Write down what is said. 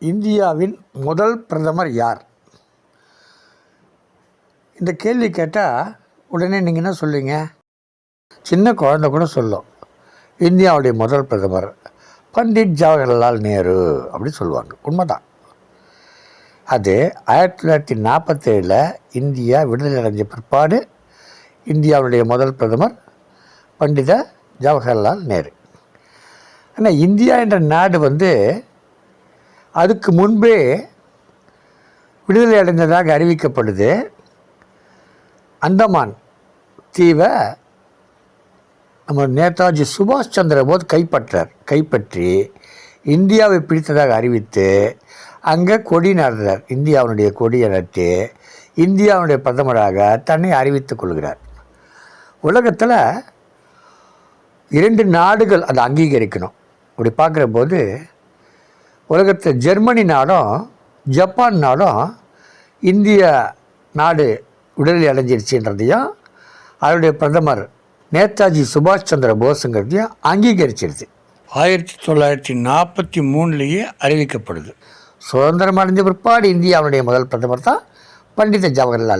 இந்தியாவின் முதல் பிரதமர் யார்? இந்த கேள்வி கேட்டால் உடனே நீங்கள் என்ன சொல்லுவீங்க? சின்ன குழந்தை கூட சொல்லும். இந்தியாவுடைய முதல் பிரதமர் பண்டிட் ஜவஹர்லால் நேரு அப்படின்னு சொல்லுவாங்க. உண்மைதான். அது ஆயிரத்தி தொள்ளாயிரத்தி நாற்பத்தேழில் இந்தியா விடுதலை அடைஞ்ச பிற்பாடு இந்தியாவுடைய முதல் பிரதமர் பண்டித ஜவஹர்லால் நேரு. ஆனால் இந்தியா என்ற நாடு வந்து அதுக்கு முன்பே விடுதலை அடைந்ததாக அறிவிக்கப்படுது. அந்தமான் தீவை நம்ம நேதாஜி சுபாஷ் சந்திர போஸ் கைப்பற்றார் கைப்பற்றி இந்தியாவை பிடித்ததாக அறிவித்து அங்கே கொடி நடந்தார் இந்தியாவினுடைய கொடியை நட்டு இந்தியாவுடைய பிரதமராக தன்னை அறிவித்துக் கொள்கிறார். உலகத்தில் இரண்டு நாடுகள் அதை அங்கீகரிக்கணும். அப்படி பார்க்குற போது உலகத்தில் ஜெர்மனி நாடும் ஜப்பான் நாடும் இந்திய நாடு விடுதலை அடைஞ்சிருச்சுன்றதையும் அவருடைய பிரதமர் நேதாஜி சுபாஷ் சந்திர போஸுங்கிறதையும் அங்கீகரிச்சிருச்சு ஆயிரத்தி தொள்ளாயிரத்தி நாற்பத்தி மூணுலேயே அறிவிக்கப்படுது. சுதந்திரம் அடைஞ்ச பிற்பாடு இந்தியாவுடைய முதல் பிரதமர் தான் பண்டித ஜவஹர்லால்